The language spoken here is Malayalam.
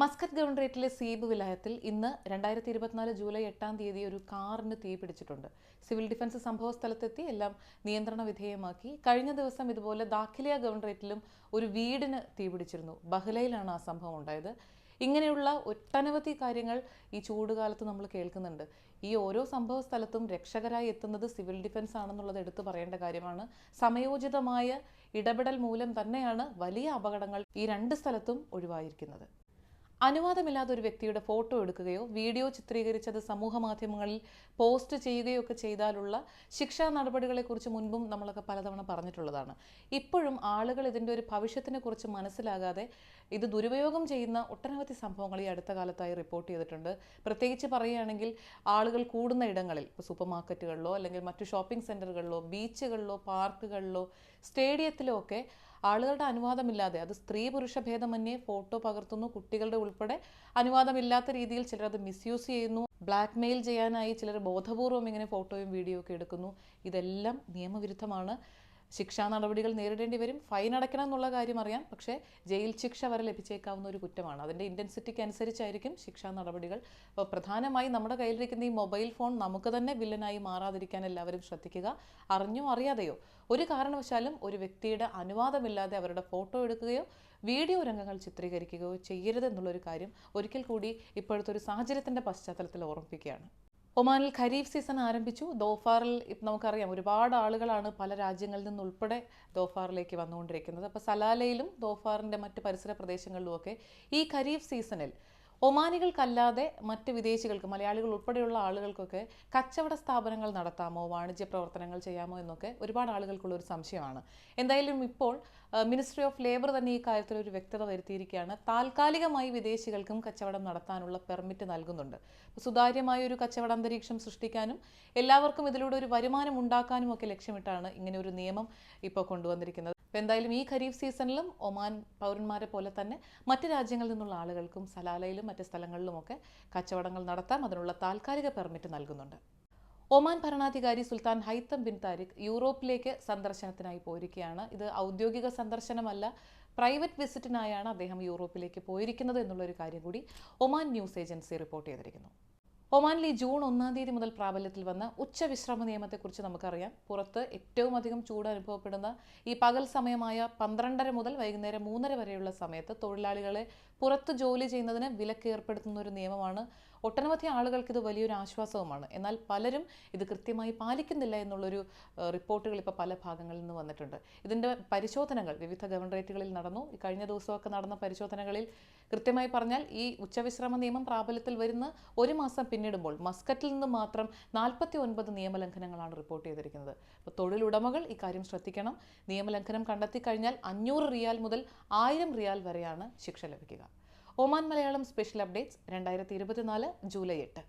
മസ്കറ്റ് ഗവർണറേറ്റിലെ സീബ് വിലായത്തിൽ ഇന്ന് രണ്ടായിരത്തി ഇരുപത്തിനാല് ജൂലൈ എട്ടാം തീയതി ഒരു കാറിന് തീ പിടിച്ചിട്ടുണ്ട്. സിവിൽ ഡിഫൻസ് സംഭവ സ്ഥലത്തെത്തി എല്ലാം നിയന്ത്രണ വിധേയമാക്കി. കഴിഞ്ഞ ദിവസം ഇതുപോലെ ദാഖിലിയ ഗവർണറേറ്റിലും ഒരു വീടിന് തീ പിടിച്ചിരുന്നു. ബഹ്ലയിലാണ് ആ സംഭവം ഉണ്ടായത്. ഇങ്ങനെയുള്ള ഒട്ടനവധി കാര്യങ്ങൾ ഈ ചൂടുകാലത്ത് നമ്മൾ കേൾക്കുന്നുണ്ട്. ഈ ഓരോ സംഭവ സ്ഥലത്തും രക്ഷകരായി എത്തുന്നത് സിവിൽ ഡിഫൻസ് ആണെന്നുള്ളത് എടുത്തു പറയേണ്ട കാര്യമാണ്. സമയോചിതമായ ഇടപെടൽ മൂലം തന്നെയാണ് വലിയ അപകടങ്ങൾ ഈ രണ്ട് സ്ഥലത്തും ഒഴിവായിരിക്കുന്നത്. അനുവാദമില്ലാതെ ഒരു വ്യക്തിയുടെ ഫോട്ടോ എടുക്കുകയോ വീഡിയോ ചിത്രീകരിച്ചത് സമൂഹ മാധ്യമങ്ങളിൽ പോസ്റ്റ് ചെയ്യുകയോ ഒക്കെ ചെയ്താലുള്ള ശിക്ഷാ നടപടികളെക്കുറിച്ച് മുൻപും നമ്മളൊക്കെ പലതവണ പറഞ്ഞിട്ടുള്ളതാണ്. ഇപ്പോഴും ആളുകൾ ഇതിന്റെ ഒരു ഭവിഷ്യത്തിനെ കുറിച്ച് മനസ്സിലാകാതെ ഇത് ദുരുപയോഗം ചെയ്യുന്ന ഒട്ടനവധി സംഭവങ്ങൾ ഈ അടുത്ത കാലത്തായി റിപ്പോർട്ട് ചെയ്തിട്ടുണ്ട്. പ്രത്യേകിച്ച് പറയുകയാണെങ്കിൽ ആളുകൾ കൂടുന്ന ഇടങ്ങളിൽ ഇപ്പോൾ സൂപ്പർ മാർക്കറ്റുകളിലോ അല്ലെങ്കിൽ മറ്റു ഷോപ്പിംഗ് സെന്ററുകളിലോ ബീച്ചുകളിലോ പാർക്കുകളിലോ സ്റ്റേഡിയത്തിലോ ഒക്കെ ആളുകളുടെ അനുവാദമില്ലാതെ അത് സ്ത്രീ പുരുഷ ഭേദമന്യേ ഫോട്ടോ പകർത്തുന്നു കുട്ടികളുടെ ഉൾപ്പെടെ അനുവാദമില്ലാത്ത രീതിയിൽ ചിലർ അത് മിസ്യൂസ് ചെയ്യുന്നു ബ്ലാക്ക് മെയിൽ ചെയ്യാനായി ചിലർ ബോധപൂർവം ഇങ്ങനെ ഫോട്ടോയും വീഡിയോ ഒക്കെ എടുക്കുന്നു. ഇതെല്ലാം നിയമവിരുദ്ധമാണ്. ശിക്ഷാ നടപടികൾ നേരിടേണ്ടി വരും. ഫൈൻ അടയ്ക്കണം എന്നുള്ള കാര്യം അറിയാം. പക്ഷേ ജയിൽ ശിക്ഷ വരെ ലഭിച്ചേക്കാവുന്ന ഒരു കുറ്റമാണ്. അതിന്റെ ഇന്റൻസിറ്റിക്ക് അനുസരിച്ചായിരിക്കും ശിക്ഷാ നടപടികൾ. അപ്പോൾ പ്രധാനമായി നമ്മുടെ കയ്യിലിരിക്കുന്ന ഈ മൊബൈൽ ഫോൺ നമുക്ക് തന്നെ വില്ലനായി മാറാതിരിക്കാൻ എല്ലാവരും ശ്രദ്ധിക്കുക. അറിഞ്ഞോ അറിയാതെയോ. ഒരു കാരണവശാലും ഒരു വ്യക്തിയുടെ അനുവാദമില്ലാതെ അവരുടെ ഫോട്ടോ എടുക്കുകയോ വീഡിയോ രംഗങ്ങൾ ചിത്രീകരിക്കുകയോ ചെയ്യരുതെന്നുള്ളൊരു കാര്യം ഒരിക്കൽ കൂടി ഇപ്പോഴത്തെ ഒരു സാഹചര്യത്തിന്റെ പശ്ചാത്തലത്തിൽ ഓർമ്മിപ്പിക്കുകയാണ്. ഒമാനിൽ ഖരീഫ് സീസൺ ആരംഭിച്ചു. ദോഫാറിൽ നമുക്കറിയാം ഒരുപാട് ആളുകളാണ് പല രാജ്യങ്ങളിൽ നിന്നുൾപ്പെടെ ദോഫാറിലേക്ക് വന്നുകൊണ്ടിരിക്കുന്നത്. അപ്പോൾ സലാലയിലും ദോഫാറിന്റെ മറ്റ് പരിസര പ്രദേശങ്ങളിലുമൊക്കെ ഈ ഖരീഫ് സീസണിൽ ഒമാനികൾക്കല്ലാതെ മറ്റ് വിദേശികൾക്ക് മലയാളികൾ ഉൾപ്പെടെയുള്ള ആളുകൾക്കൊക്കെ കച്ചവട സ്ഥാപനങ്ങൾ നടത്താമോ വാണിജ്യ പ്രവർത്തനങ്ങൾ ചെയ്യാമോ എന്നൊക്കെ ഒരുപാട് ആളുകൾക്കുള്ള ഒരു സംശയമാണ്. എന്തായാലും ഇപ്പോൾ മിനിസ്ട്രി ഓഫ് ലേബർ തന്നെ ഈ കാര്യത്തിൽ ഒരു വ്യക്തത വരുത്തിയിരിക്കുകയാണ്. താൽക്കാലികമായി വിദേശികൾക്കും കച്ചവടം നടത്താനുള്ള പെർമിറ്റ് നൽകുന്നുണ്ട്. സുതാര്യമായ ഒരു കച്ചവട അന്തരീക്ഷം സൃഷ്ടിക്കാനും എല്ലാവർക്കും ഇതിലൂടെ ഒരു വരുമാനം ഉണ്ടാക്കാനും ഒക്കെ ലക്ഷ്യമിട്ടാണ് ഇങ്ങനെ ഒരു നിയമം ഇപ്പോൾ കൊണ്ടുവന്നിരിക്കുന്നത്. അപ്പോൾ എന്തായാലും ഈ ഖരീഫ് സീസണിലും ഒമാൻ പൗരന്മാരെ പോലെ തന്നെ മറ്റ് രാജ്യങ്ങളിൽ നിന്നുള്ള ആളുകൾക്കും സലാലയിലും മറ്റ് സ്ഥലങ്ങളിലുമൊക്കെ കച്ചവടങ്ങൾ നടത്താം. അതിനുള്ള താൽക്കാലിക പെർമിറ്റ് നൽകുന്നുണ്ട്. ഒമാൻ ഭരണാധികാരി സുൽത്താൻ ഹൈത്തം ബിൻ താരിഖ് യൂറോപ്പിലേക്ക് സന്ദർശനത്തിനായി പോയിരിക്കുകയാണ്. ഇത് ഔദ്യോഗിക സന്ദർശനമല്ല പ്രൈവറ്റ് വിസിറ്റിനായാണ് അദ്ദേഹം യൂറോപ്പിലേക്ക് പോയിരിക്കുന്നത് എന്നുള്ളൊരു കാര്യം കൂടി ഒമാൻ ന്യൂസ് ഏജൻസി റിപ്പോർട്ട് ചെയ്തിരിക്കുന്നു. ഒമാനിൽ ഈ ജൂൺ ഒന്നാം തീയതി മുതൽ പ്രാബല്യത്തിൽ വന്ന ഉച്ചവിശ്രമ നിയമത്തെക്കുറിച്ച് നമുക്കറിയാം. പുറത്ത് ഏറ്റവും അധികം ചൂട് അനുഭവപ്പെടുന്ന ഈ പകൽ സമയമായ പന്ത്രണ്ടര മുതൽ വൈകുന്നേരം മൂന്നര വരെയുള്ള സമയത്ത് തൊഴിലാളികളെ പുറത്ത് ജോലി ചെയ്യുന്നതിന് വിലക്ക് ഏർപ്പെടുത്തുന്ന ഒരു നിയമമാണ് ഒട്ടനവധി ആളുകൾക്ക് ഇത് വലിയൊരു ആശ്വാസവുമാണ്. എന്നാൽ പലരും ഇത് കൃത്യമായി പാലിക്കുന്നില്ല എന്നുള്ളൊരു റിപ്പോർട്ടുകൾ ഇപ്പോൾ പല ഭാഗങ്ങളിൽ നിന്ന് വന്നിട്ടുണ്ട്. ഇതിന്റെ പരിശോധനകൾ വിവിധ ഗവർണറേറ്റുകളിൽ നടന്നു. കഴിഞ്ഞ ദിവസമൊക്കെ നടന്ന പരിശോധനകളിൽ കൃത്യമായി പറഞ്ഞാൽ ഈ ഉച്ചവിശ്രമ നിയമം പ്രാബല്യത്തിൽ വരുന്ന ഒരു മാസം പിന്നിടുമ്പോൾ മസ്കറ്റിൽ നിന്ന് മാത്രം നാൽപ്പത്തി ഒൻപത് നിയമലംഘനങ്ങളാണ് റിപ്പോർട്ട് ചെയ്തിരിക്കുന്നത്. അപ്പോൾ തൊഴിലുടമകൾ ഇക്കാര്യം ശ്രദ്ധിക്കണം. നിയമലംഘനം കണ്ടെത്തി കഴിഞ്ഞാൽ അഞ്ഞൂറ് റിയാൽ മുതൽ ആയിരം റിയാൽ വരെയാണ് ശിക്ഷ ലഭിക്കുക. ഒമാൻ മലയാളം സ്പെഷ്യൽ അപ്ഡേറ്റ്സ് രണ്ടായിരത്തി ഇരുപത്തിനാല് ജൂലൈ എട്ട്.